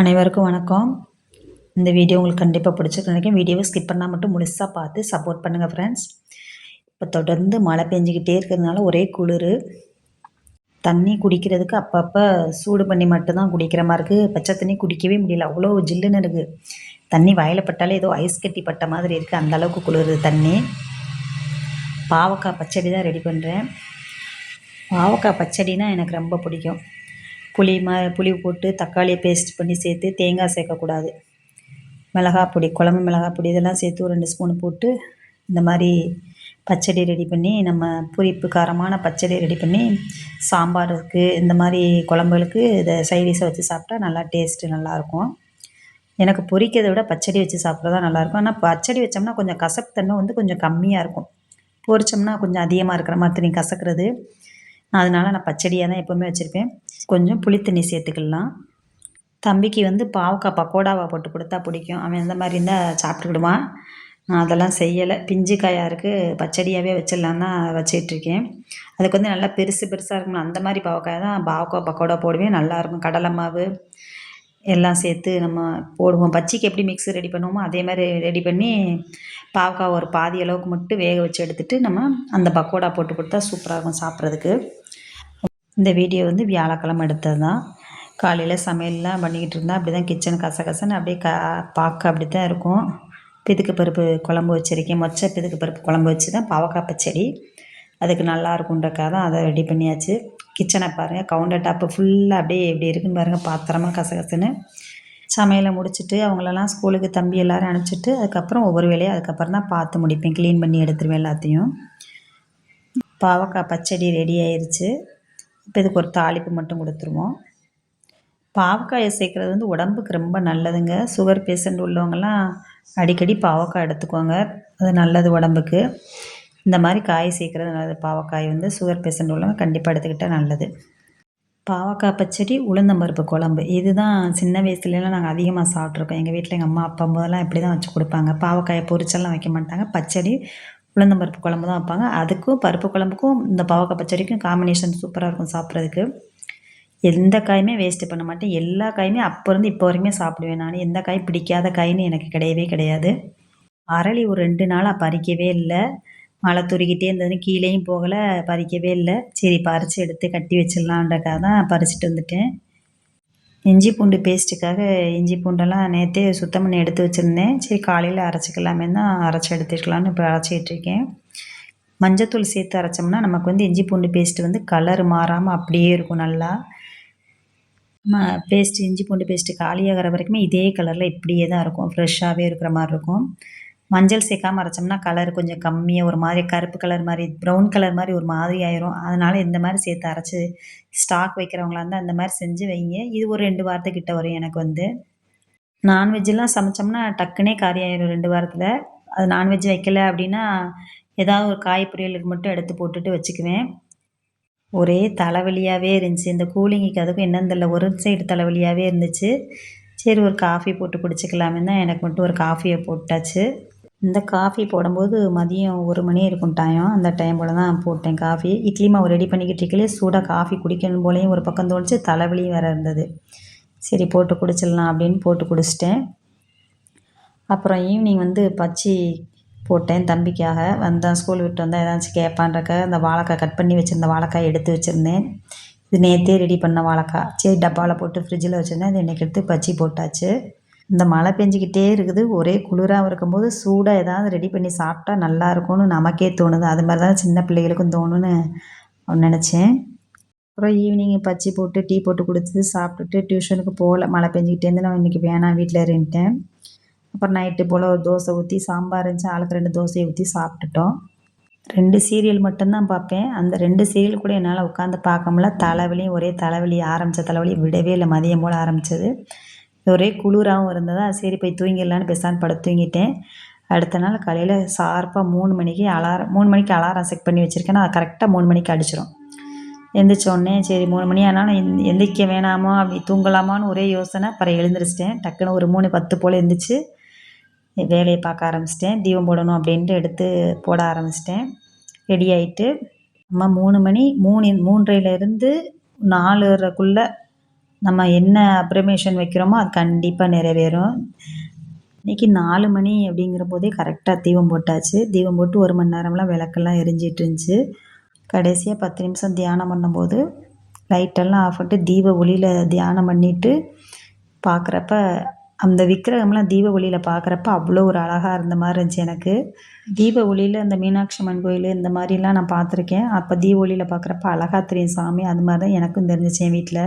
அனைவருக்கும் வணக்கம். இந்த வீடியோ உங்களுக்கு கண்டிப்பாக பிடிச்சிருக்கு நினைக்கிறேன். வீடியோவை ஸ்கிப் பண்ணால் மட்டும் முழுசாக பார்த்து சப்போர்ட் பண்ணுங்கள் ஃப்ரெண்ட்ஸ் இப்போ தொடர்ந்து மழை பெஞ்சிக்கிட்டே இருக்கிறதுனால ஒரே குளிர். தண்ணி குடிக்கிறதுக்கு அப்பப்போ சூடு பண்ணி மட்டும்தான் குடிக்கிற மாதிரி இருக்குது பச்சை தண்ணி குடிக்கவே முடியல. அவ்வளோ ஜில்லுன்னு இருக்குது தண்ணி வயலப்பட்டாலே ஏதோ ஐஸ் கட்டி பட்ட மாதிரி இருக்குது அந்த அளவுக்கு தண்ணி. பாவக்காய் பச்சடி தான் ரெடி பண்ணுறேன் பாவக்காய் பச்சடினா எனக்கு ரொம்ப பிடிக்கும். புளி ம புளி போட்டு தக்காளியை பேஸ்ட் பண்ணி சேர்த்து தேங்காய் சேர்க்கக்கூடாது. மிளகா பொடி குழம்பு மிளகா பொடி இதெல்லாம் சேர்த்து ஒரு ரெண்டு ஸ்பூன் போட்டு இந்த மாதிரி பச்சடி ரெடி பண்ணி நம்ம புளிப்பு காரமான பச்சடி ரெடி பண்ணி சாம்பாருக்கு இந்த மாதிரி குழம்புகளுக்கு இதை சைடிஷை வச்சு சாப்பிட்டா நல்லா டேஸ்ட்டு நல்லாயிருக்கும். எனக்கு பொரிக்கிறத விட பச்சடி வச்சு சாப்பிட்றது தான் நல்லாயிருக்கும். ஆனால் பச்சடி வச்சோம்னா கொஞ்சம் கசப்பு தன்மை வந்து கொஞ்சம் கம்மியாக இருக்கும். பொரிச்சோம்னா கொஞ்சம் அதிகமாக இருக்கிற மாதிரி கசக்கிறது. அதனால் நான் பச்சடியாக தான் எப்போவுமே வச்சுருப்பேன். கொஞ்சம் புளித்தண்ணி சேர்த்துக்கலாம். தம்பிக்கு வந்து பாவக்காய் பக்கோடாவை போட்டு கொடுத்தா பிடிக்கும். அவன் இந்த மாதிரி இருந்தால் சாப்பிட்டுக்கிடுவான். நான் அதெல்லாம் செய்யலை. பிஞ்சு காயாக இருக்குது பச்சடியாகவே வச்சிடலாம் தான் வச்சிட்ருக்கேன் அதுக்கு வந்து நல்லா பெருசு பெருசாக இருக்கணும். அந்த மாதிரி பாவக்காய் தான் பாவக்காய் பக்கோடா போடுவேன். நல்லாயிருக்கும் கடலை மாவு எல்லாம் சேர்த்து நம்ம போடுவோம். பச்சிக்கு எப்படி மிக்ஸ் ரெடி பண்ணுவோமோ அதே மாதிரி ரெடி பண்ணி பாவக்காய் ஒரு பாதி அளவுக்கு மட்டும் வேக வச்சு எடுத்துகிட்டு நம்ம அந்த பக்கோடா போட்டு கொடுத்தா சூப்பராக இருக்கும் சாப்பிட்றதுக்கு. இந்த வீடியோ வந்து வியாழக்கிழமை எடுத்தது தான் காலையில் சமையல்லாம் பண்ணிக்கிட்டு இருந்தால் அப்படி தான் கிச்சன் கசகசன்னு அப்படியே க பார்க்க அப்படி தான் இருக்கும். பிதுக்கு பருப்பு குழம்பு வச்சுருக்கேன். மொச்சை பிதுக்கு பருப்பு குழம்பு வச்சு தான் பாவக்காய் பச்சடி. அதுக்கு நல்லா இருக்குன்றக்காக தான் அதை ரெடி பண்ணியாச்சு. கிச்சனை பாருங்கள் கவுண்டர் டாப்பு ஃபுல்லாக அப்படியே எப்படி இருக்குன்னு பாருங்கள் பாத்திரமா கசகசன்னு. சமையலை முடிச்சுட்டு அவங்களெல்லாம் ஸ்கூலுக்கு தம்பி எல்லோரும் அனுப்பிச்சிட்டு அதுக்கப்புறம் ஒவ்வொரு வேலையும் அதுக்கப்புறம் தான் பார்த்து முடிப்பேன். க்ளீன் பண்ணி எடுத்துருவேன் எல்லாத்தையும். பாவக்காய் பச்சடி ரெடி ஆயிடுச்சு இப்போ இதுக்கு ஒரு தாளிப்பு மட்டும் கொடுத்துருவோம். பாவக்காயை சேர்க்குறது வந்து உடம்புக்கு ரொம்ப நல்லதுங்க. சுகர் பேஷண்ட் உள்ளவங்கெல்லாம் அடிக்கடி பாவக்காய் எடுத்துக்கோங்க அது நல்லது உடம்புக்கு. இந்த மாதிரி காய் சேர்க்குறது நல்லது. பாவக்காய் வந்து சுகர் பேஷண்ட் உள்ளவங்க கண்டிப்பாக எடுத்துக்கிட்டால் நல்லது. பாவக்காய் பச்சடி உளுந்தம்பருப்பு குழம்பு. இதுதான் சின்ன வயசுலலாம் நாங்கள் அதிகமாக சாப்பிட்ருக்கோம் எங்கள் வீட்டில் எங்கள் அம்மா அப்பா போதெல்லாம் இப்படி தான் வச்சு கொடுப்பாங்க. பாவக்காயை பொரிச்செல்லாம் வைக்க மாட்டாங்க. பச்சடி உளுந்தம்பருப்பு குழம்பு தான் வைப்பாங்க. அதுக்கும் பருப்பு குழம்புக்கும் இந்த பாவக்காய் பச்சடிக்கும் காம்பினேஷன் சூப்பராக இருக்கும் சாப்பிட்றதுக்கு. எந்த காயுமே வேஸ்ட்டு பண்ண மாட்டேன். எல்லா காயுமே அப்போ இருந்து இப்போ வரைக்குமே சாப்பிடுவேன் நான். எந்த காய் பிடிக்காத காயின்னு எனக்கு கிடையவே கிடையாது. அரளி ஒரு ரெண்டு நாளாக பறிக்கவே இல்லை. மழை துருக்கிட்டே இருந்ததுன்னு கீழேயும் போகலை பறிக்கவே இல்லை. சரி பறித்து எடுத்து கட்டி வச்சிடலான்றக்காக தான் பறிச்சிட்டு வந்துட்டேன். இஞ்சி பூண்டு பேஸ்ட்டுக்காக இஞ்சி பூண்டெல்லாம் நேற்றே சுத்தம் பண்ணி எடுத்து வச்சுருந்தேன். சரி காலையில் அரைச்சிக்கலாமே தான் அரைச்சி எடுத்துக்கலான்னு இப்போ அரைச்சிட்ருக்கேன் மஞ்சத்தூள் சேர்த்து அரைச்சோம்னா நமக்கு வந்து இஞ்சி பூண்டு பேஸ்ட்டு வந்து கலர் மாறாமல் அப்படியே இருக்கும் நல்லா. நம்ம பேஸ்ட்டு இஞ்சி பூண்டு பேஸ்ட்டு காலியாகிற வரைக்குமே இதே கலரில் இப்படியே தான் இருக்கும். ஃப்ரெஷ்ஷாகவே இருக்கிற மாதிரி இருக்கும். மஞ்சள் சேர்க்காம அரைச்சோம்னா கலர் கொஞ்சம் கம்மியாக ஒரு மாதிரி கருப்பு கலர் மாதிரி ப்ரௌன் கலர் மாதிரி ஒரு மாதிரி ஆயிரும். அதனால் இந்த மாதிரி சேர்த்து அரைச்சி ஸ்டாக் வைக்கிறவங்களா இருந்தால் அந்த மாதிரி செஞ்சு வைங்க. இது ஒரு ரெண்டு வாரத்துக்கிட்ட வரும் எனக்கு வந்து. நான்வெஜ்லாம் சமைச்சோம்னா டக்குனே காரி ஆயிரும் ரெண்டு வாரத்தில். அது நான்வெஜ் வைக்கல அப்படின்னா ஏதாவது ஒரு காய் பொரியலுக்கு மட்டும் எடுத்து போட்டுட்டு வச்சுக்குவேன். ஒரே தலைவலியாகவே இருந்துச்சு. இந்த கூலிங்குக்கு அதுக்கும் என்னன்னு தெரியல. ஒரு சைடு தலைவலியாகவே இருந்துச்சு. சரி ஒரு காஃபி போட்டு குடிச்சிக்கலாமே தான் எனக்கு மட்டும் ஒரு காஃபியை போட்டாச்சு. இந்த காஃபி போடும்போது மதியம் ஒரு மணி இருக்கும் டைம் அந்த டைம் போல் தான் போட்டேன் காஃபி இட்லி மாவு ரெடி பண்ணிக்கிட்டு இருக்கலே சூடாக காஃபி குடிக்கணும் போலேயும் ஒரு பக்கம் தோணுச்சு. தலைவலியும் வேறு இருந்தது. சரி போட்டு குடிச்சிடலாம் அப்படின்னு போட்டு குடிச்சிட்டேன். அப்புறம் ஈவினிங் வந்து பச்சி போட்டேன் தம்பிக்காக. வந்தேன் ஸ்கூல் விட்டு வந்தால் ஏதாச்சும் கேட்பான்றக்க அந்த வாழைக்காய் கட் பண்ணி வச்சுருந்த வாழைக்காய் எடுத்து வச்சுருந்தேன். இது நேற்றே ரெடி பண்ண வாழைக்காய். சரி டப்பாவில் போட்டு ஃப்ரிட்ஜில் வச்சுருந்தேன். அது இன்றைக்கி எடுத்து பச்சி போட்டாச்சு. இந்த மழை பெஞ்சிக்கிட்டே இருக்குது. ஒரே குளிராகவும் இருக்கும்போது சூடாக ஏதாவது ரெடி பண்ணி சாப்பிட்டா நல்லா இருக்கும்னு நமக்கே தோணுது. அது மாதிரி தான் சின்ன பிள்ளைகளுக்கும் தோணுன்னு நினச்சேன். அப்புறம் ஈவினிங் பச்சி போட்டு டீ போட்டு கொடுத்து சாப்பிட்டுட்டு டியூஷனுக்கு போகல. மழை பெஞ்சிக்கிட்டே இருந்து நான் இன்றைக்கி வேணாம் வீட்டில் இருந்துட்டேன். அப்புறம் நைட்டு போல் ஒரு தோசை ஊற்றி சாம்பார் இருந்துச்சு. ஆளுக்கு ரெண்டு தோசையை ஊற்றி சாப்பிட்டுட்டோம். ரெண்டு சீரியல் மட்டும்தான் பார்ப்பேன். அந்த ரெண்டு சீரியல் கூட என்னால் உட்காந்து பார்க்க முடியல. தலைவலியும் ஒரே தலைவலி ஆரம்பித்த தலைவலி விடவே இல்லை. மதியம் போல் ஆரம்பித்தது ஒரே குளிராகவும் இருந்ததா? சரி போய் தூங்கிடலான்னு பேசான்னு படுத்து தூங்கிட்டேன். அடுத்த நாள் காலையில் ஷார்ப்பாக மூணு மணிக்கு அலாரம் மூணு மணிக்கு அலாரம் செக் பண்ணி வச்சுருக்கேன் நான் கரெக்டாக மூணு மணிக்கு அடிச்சிடும் எந்திரிச்சோடனே சரி மூணு மணி ஆனாலும் எந்திரிக்க வேணாமா? அப்படி தூங்கலாமான்னு ஒரே யோசனை. அப்புறம் எழுந்திரிச்சிட்டேன். டக்குன்னு ஒரு மூணு பத்து போல் எழுந்திரிச்சு வேலையை பார்க்க ஆரம்பிச்சிட்டேன். தீபம் போடணும் அப்படின்ட்டு எடுத்து போட ஆரம்பிச்சிட்டேன். ரெடி ஆகிட்டு அம்மா மூணு மணி மூணு மூன்றையிலேருந்து நாலுக்குள்ளே நம்ம என்ன அப்ரமேஷன் வைக்கிறோமோ அது கண்டிப்பாக நிறைவேறும். இன்றைக்கி நாலு மணி அப்படிங்கிற போதே கரெக்டாக தீபம் போட்டாச்சு. தீபம் போட்டு ஒரு மணி நேரம்லாம் விளக்கெல்லாம் எரிஞ்சிட்டு இருந்துச்சு. கடைசியாக பத்து நிமிஷம் தியானம் பண்ணும்போது லைட்டெல்லாம் ஆஃப் பண்ணிட்டு தீப ஒளியில் தியானம் பண்ணிவிட்டு பார்க்குறப்ப அந்த விக்கிரகம்லாம் தீப ஒளியில் பார்க்குறப்ப அவ்வளோ ஒரு அழகாக இருந்த மாதிரி இருந்துச்சு எனக்கு. தீப ஒளியில் அந்த மீனாட்சி அம்மன் கோயில் இந்த மாதிரிலாம் நான் பார்த்துருக்கேன். அப்போ தீப ஒளியில் பார்க்குறப்ப அழகாக தெரியும் சாமி அது மாதிரி தான் எனக்கும் தெரிஞ்சிச்சு என் வீட்டில்